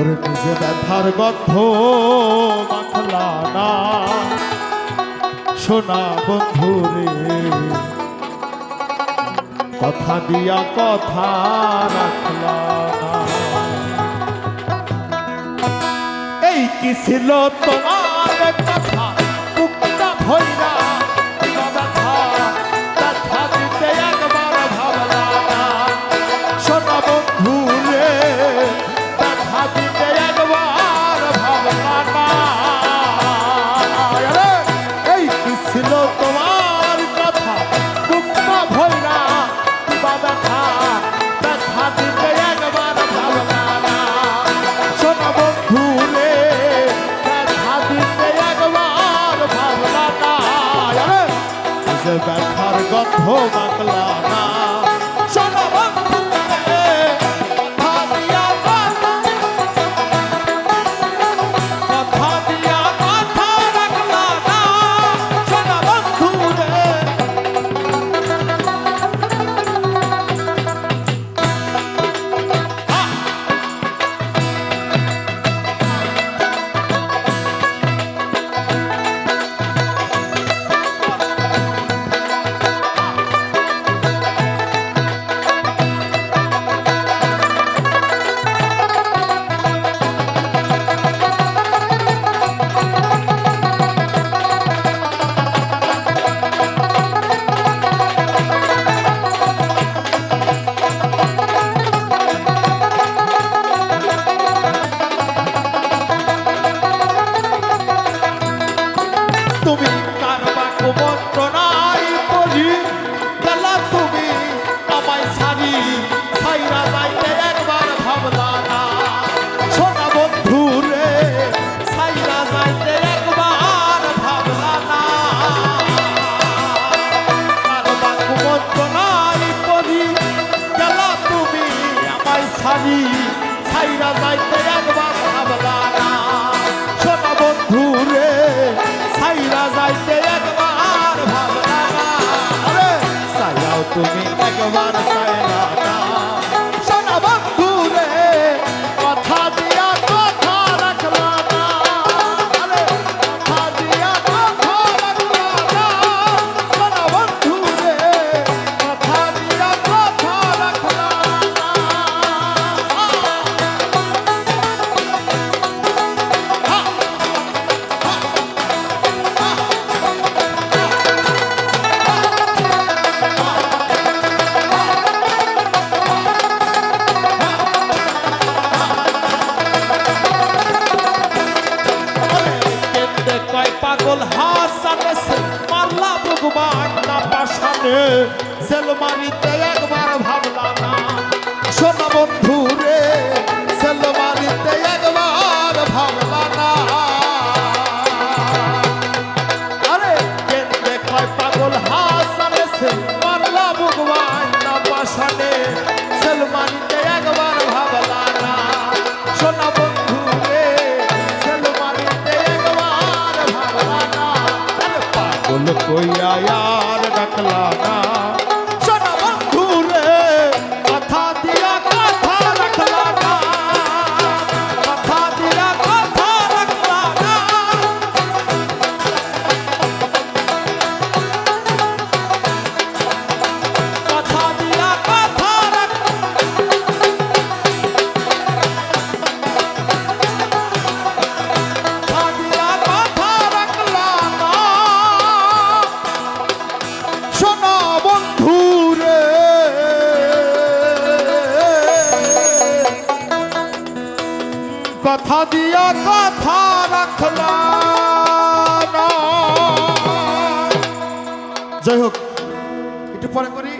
তোরে নিজে ব্যথার গন্ধ মাখলা না। সোনা বন্ধু রে, কথা দিয়া কথা রাখলা এই কি ছিল তোমার কথা? ভয় ব্যথার গন্ধ মাখলা Maria. তুমি একবার সায়না হাসানে মারলা ভগবান না পাশানে সেলমারিতে একবার কথা দিয়া কথা রাখলাম যাই হোক একটু পরে করি।